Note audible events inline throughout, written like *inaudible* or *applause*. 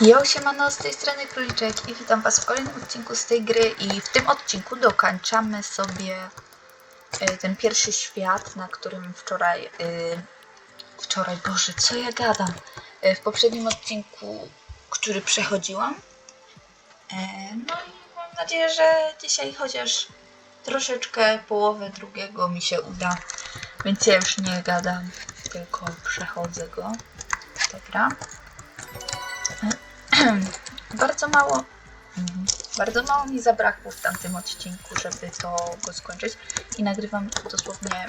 Jo, siemano, z tej strony Króliczek i witam was w kolejnym odcinku z tej gry i w tym odcinku dokończamy sobie e, ten pierwszy świat, na którym wczoraj, e, wczoraj, Boże, co ja gadam, E, w poprzednim odcinku, który przechodziłam. No i mam nadzieję, że dzisiaj chociaż troszeczkę połowę drugiego mi się uda, więc ja już nie gadam, tylko przechodzę go. Dobra. *clears throat* bardzo mało. Bardzo mało mi zabrakło w tamtym odcinku, żeby to go skończyć. I nagrywam dosłownie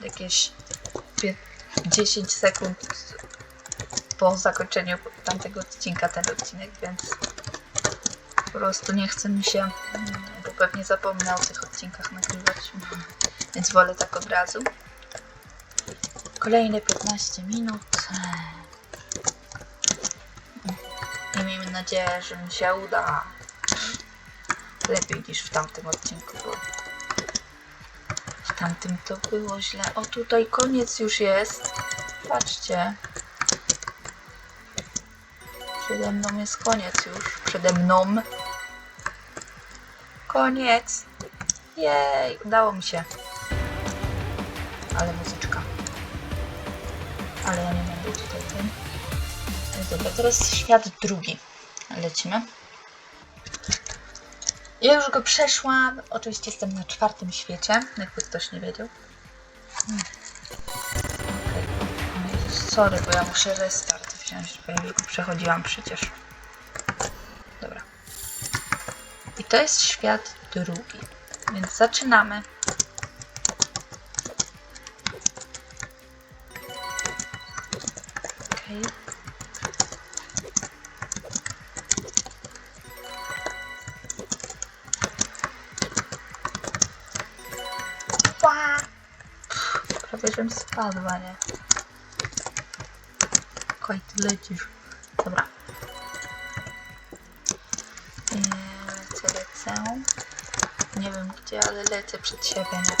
jakieś pie- 10 sekund po zakończeniu tamtego odcinka ten odcinek, więc po prostu nie chce mi się, bo pewnie zapomnę o tych odcinkach nagrywać, więc wolę tak od razu. Kolejne 15 minut. Nadzieję, że mi się uda. Lepiej niż w tamtym odcinku było. W tamtym to było źle. O, tutaj koniec już jest. Patrzcie. Przede mną jest koniec już. Przede mną. Koniec. Jej, udało mi się. Ale muzyczka. Ale ja nie będę tutaj tym. Dobra, teraz świat drugi. Lecimy. Ja już go przeszłam. Oczywiście jestem na czwartym świecie, jakby ktoś nie wiedział. Hmm. Okej. O Jezus, Sorry, bo ja muszę restart wziąć, bo ja już go przechodziłam przecież. Dobra. I to jest świat drugi. Więc zaczynamy. Żebym spadła, nie? Kaj, ty lecisz. Dobra. Eee, Lecę, lecę. Nie wiem gdzie, ale lecę przed siebie, nie?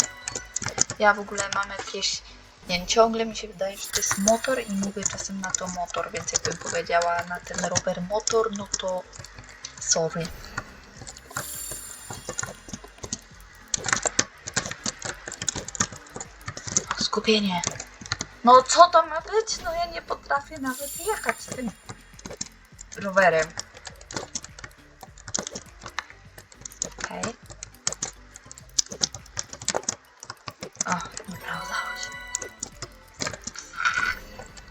Ja w ogóle mam jakieś... Nie wiem, ciągle mi się wydaje, że to jest motor i mówię czasem na to motor, więc jakbym powiedziała na ten rower motor, no to sorry. Skupienie. No co to ma być? No ja nie potrafię nawet jechać tym rowerem. Okej. O, dobra, udało się.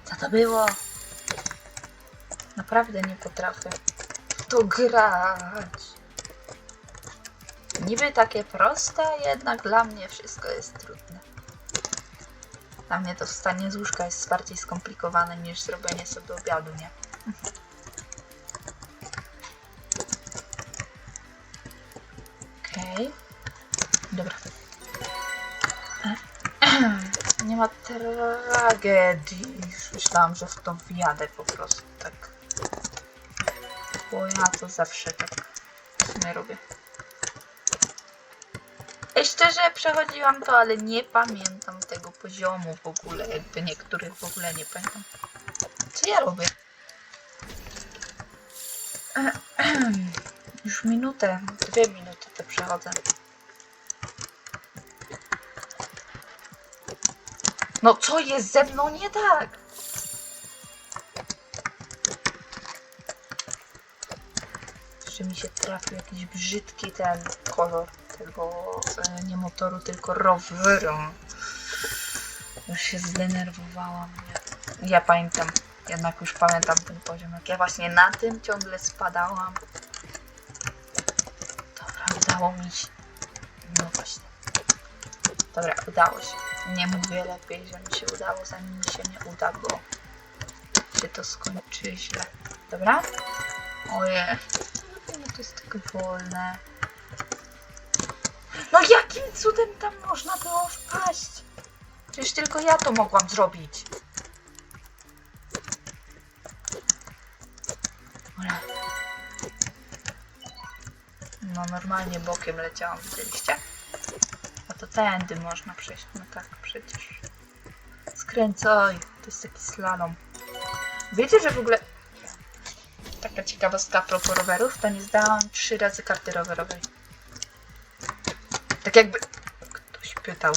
Co to było? Naprawdę nie potrafię to grać. Niby takie proste, jednak dla mnie wszystko jest trudne. Dla mnie to wstanie z łóżka jest bardziej skomplikowane niż zrobienie sobie obiadu, nie? Okej. Dobra. *clears throat* Nie ma tragedii. Już Myślałam, że w to wjadę po prostu tak. Bo ja to zawsze tak sumie robię. Ej, szczerze przechodziłam to, ale nie pamiętam tego poziomu w ogóle. Jakby niektórych w ogóle nie pamiętam. Co ja robię? *clears throat* Już minutę, dwie minuty to przechodzę. No co jest ze mną nie tak? Że mi się trafił jakiś brzydki ten kolor tego e, nie motoru, tylko roweru. Już się zdenerwowałam. Ja, ja pamiętam, jednak już pamiętam ten poziom. Jak ja właśnie na tym ciągle spadałam. Dobra, udało mi się. No właśnie. Dobra, udało się. Nie mówię lepiej, że mi się udało, zanim mi się nie uda, bo się to skończy źle. Dobra? Ojej. No to jest takie wolne. No jakim cudem tam można było wpaść? Przecież tylko ja to mogłam zrobić. No normalnie bokiem leciałam, widzieliście? A to tędy można przejść. No tak, przecież. Skręcaj. To jest taki slalom. Wiecie, że w ogóle taka taka ciekawostka a propos rowerów, to nie zdałam trzy razy karty rowerowej. Tak jakby ktoś pytał.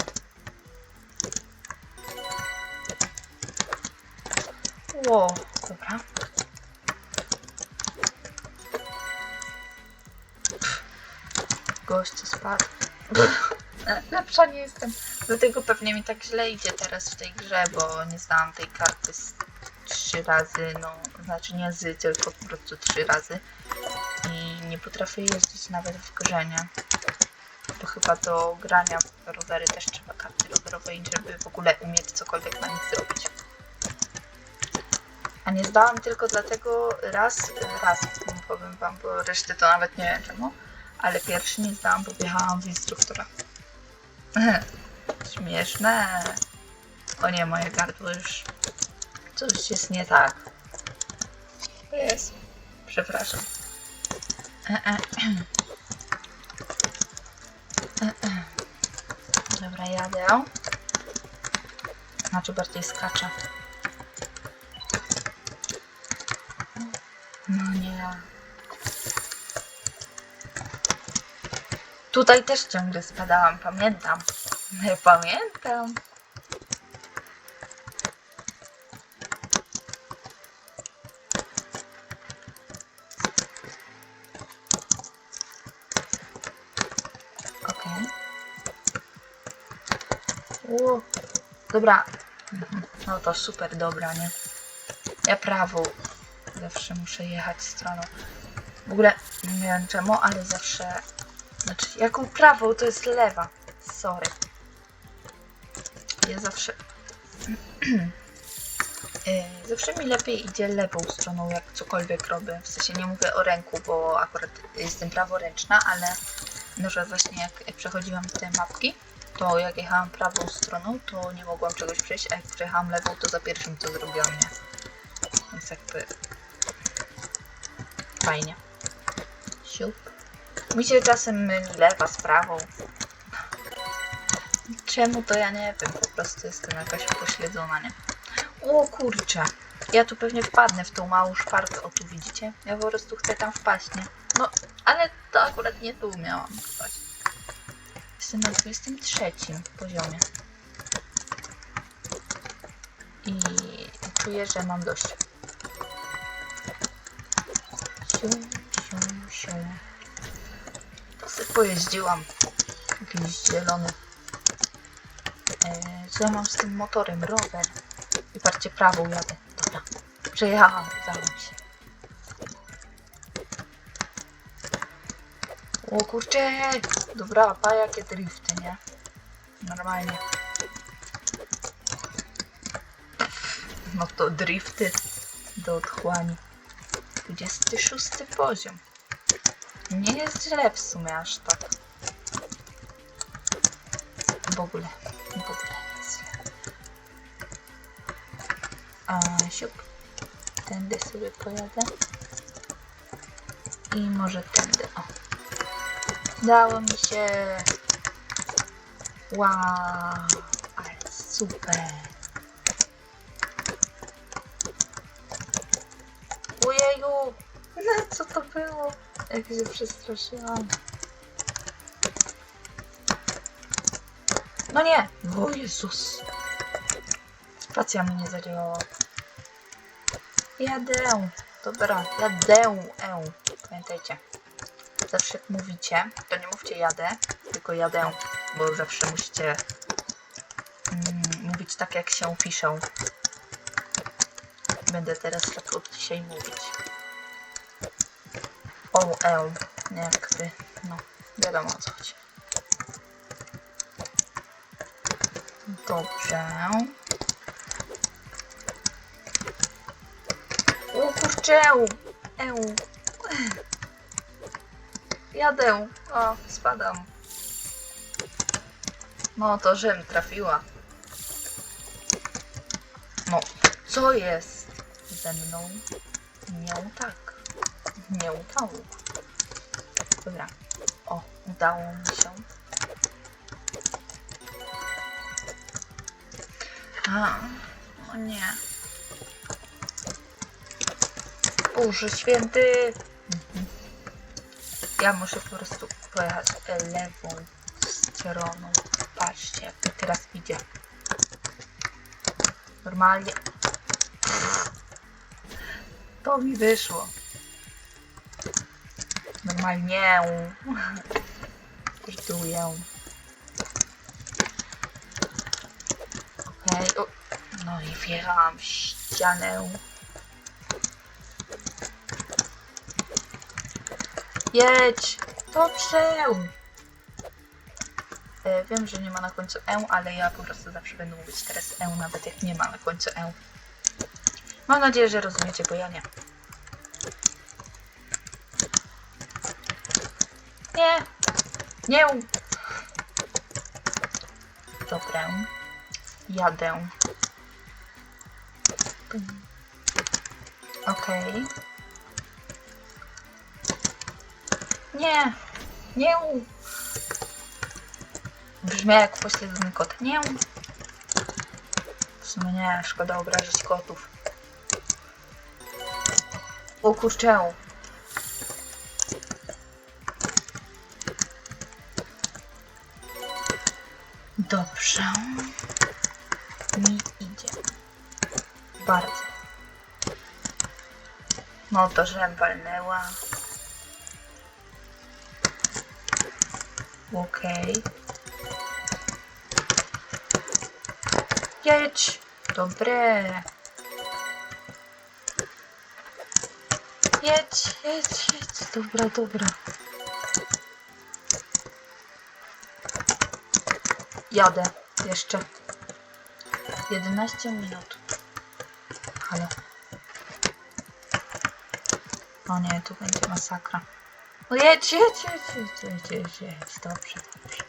Ło, dobra. Gościu spadł. *laughs* Lepsza nie jestem. Dlatego pewnie mi tak źle idzie teraz w tej grze, bo nie znałam tej karty z trzy razy, no znaczy nie z, tylko po prostu trzy razy. I nie potrafię jeździć nawet w grze, nie? Bo chyba do grania w rowery też trzeba karty rowerowej, żeby w ogóle umieć cokolwiek na nich zrobić. Nie zdałam tylko dlatego raz, raz powiem wam, bo reszty to nawet nie wiem czemu, ale pierwszy nie zdałam, bo wjechałam w instruktora. *laughs* Śmieszne. O nie, moje gardło już. Coś jest nie tak. Jest. Przepraszam. E, e. E, e. Dobra, jadę. Znaczy bardziej skaczę. No nie. Tutaj też ciągle spadałam, pamiętam. Nie pamiętam. Okay. Dobra. Mhm. No to super, dobra, nie? Ja prawo zawsze muszę jechać stroną. W ogóle nie wiem czemu, ale zawsze znaczy, jaką prawą? To jest lewa. Sorry. Ja zawsze... Yy, *clears throat* zawsze mi lepiej idzie lewą stroną, jak cokolwiek robię. W sensie nie mówię o ręku, bo akurat jestem praworęczna, ale na przykład właśnie jak przechodziłam te mapki, to jak jechałam prawą stroną, to nie mogłam czegoś przejść, a jak przejechałam lewą, to za pierwszym to zrobiłam, nie? Więc jakby... Fajnie. Siup. Mi się czasem myli lewa z prawą. Czemu to ja nie wiem, po prostu jestem jakaś pośledzona, nie? O kurczę, ja tu pewnie wpadnę w tą małą szparkę, o tu widzicie? Ja po prostu chcę tam wpaść, nie? No, ale to akurat nie tu miałam wpaść. Jestem na 23 poziomie. I czuję, że mam dość. Siu, siu to sobie pojeździłam. Jakiś zielony. Eee, co ja mam z tym motorem? Rower. I patrzcie, prawą jadę. Dobra. Przejechałam, udało się. O kurczę! Dobra, pa jakie drifty, nie? Normalnie. No to drifty do otchłani. 26 poziom. Nie jest źle w sumie aż tak. W ogóle. W ogóle źle. A siup. Tędy sobie pojadę. I może tędy. O. Dało mi się. Wow. Ale super. Co to było? Jak się przestraszyłam. No nie! O Jezus! Spacja mi nie zadziałała. Jadę! Dobra, jadę! E. Pamiętajcie. Zawsze jak mówicie, to nie mówcie jadę, tylko jadę, bo zawsze musicie mm, mówić tak jak się piszą. Będę teraz tak od dzisiaj mówić. O, L. Jakby, no, wiadomo o co chodzi. Dobrze. O kurczę! Eł. Jadę. O, spadam. No to żem trafiła. No, co jest ze mną? Nie tak. Nie udało. Dobra. O, udało mi się. A, o nie. Boże święty! Ja muszę po prostu pojechać lewą stroną. Patrzcie, jak to teraz idzie. Normalnie. To mi wyszło. Normalnie. Żartuję. Okej. o. No i wjechałam w ścianę. Jedź! Dobrze! E, wiem, że nie ma na końcu E, ale ja po prostu zawsze będę mówić teraz E, nawet jak nie ma na końcu E. Mam nadzieję, że rozumiecie, bo ja nie. Nie! Nie! Dobra. Jadę. Okej. Nie! Nie! Brzmi jak pośledzony kot. Nie! W sumie nie, szkoda obrażać kotów. O kurczę. Dobrze. Mi idzie. Bardzo. No to żem walnęła. Okej. Jedź. Dobre. Jedź, jedź, jedź. Dobra, dobra. Jadę jeszcze. 11 minut. Halo. O nie, tu będzie masakra. No jedź, jedź, jedź, jedź, jedź, jedź, jedź. Dobrze, dobrze.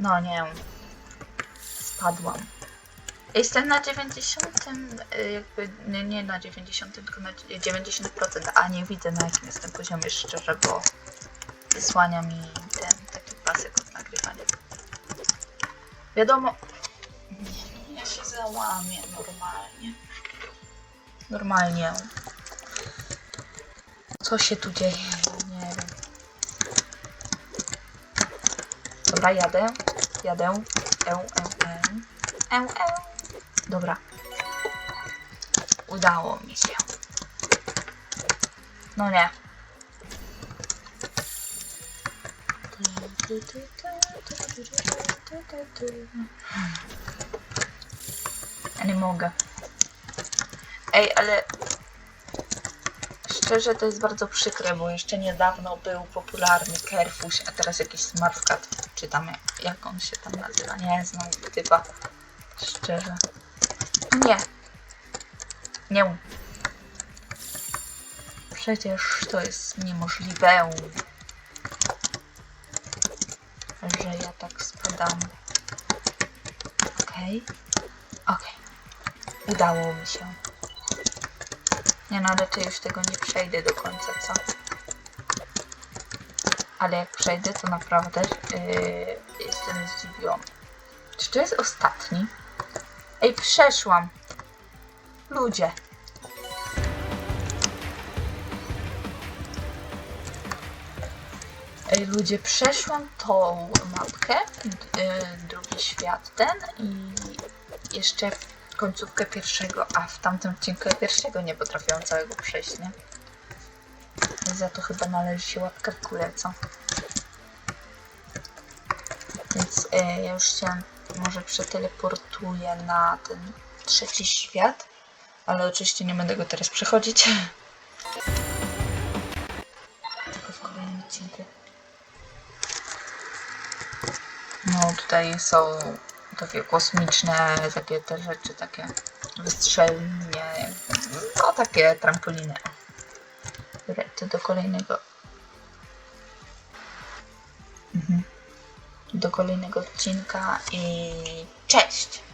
No nie. Spadłam. Jestem na 90, y, jakby nie, nie na 90, tylko na 90%, a nie widzę na jakim jestem poziomie szczerze, bo wysłania mi ten taki pasek od nagrywania. Wiadomo, ja się załamię normalnie. Normalnie. Co się tu dzieje? Nie wiem. Dobra, jadę. Jadę. E, e, e. E, e. Dobra. Udało mi się. No nie. Ja nie mogę. Ej, ale szczerze to jest bardzo przykre, bo jeszcze niedawno był popularny Kerfuś, a teraz jakiś Smartcat, czy tam jak on się tam nazywa, nie znam typa. Szczerze. Nie. Nie. Przecież to jest niemożliwe, że ja tak spadam. Okej. Okej. Udało mi się. Nie no, ale to już tego nie przejdę do końca, co? Ale jak przejdę, to naprawdę yy, jestem zdziwiony. Czy to jest ostatni? Ej, przeszłam. Ludzie. Ej, ludzie, przeszłam tą mapkę, yy, drugi świat ten i jeszcze końcówkę pierwszego, a w tamtym odcinku pierwszego nie potrafiłam całego przejść, nie? Za to chyba należy się łapka w górę, co? Więc e, ja już się może przeteleportuję na ten trzeci świat, ale oczywiście nie będę go teraz przechodzić. Tylko w kolejnym odcinku. No tutaj są takie kosmiczne, takie te rzeczy, takie wystrzelnie, no takie trampoliny. Dobra, to do kolejnego. Mhm. Do kolejnego odcinka i cześć!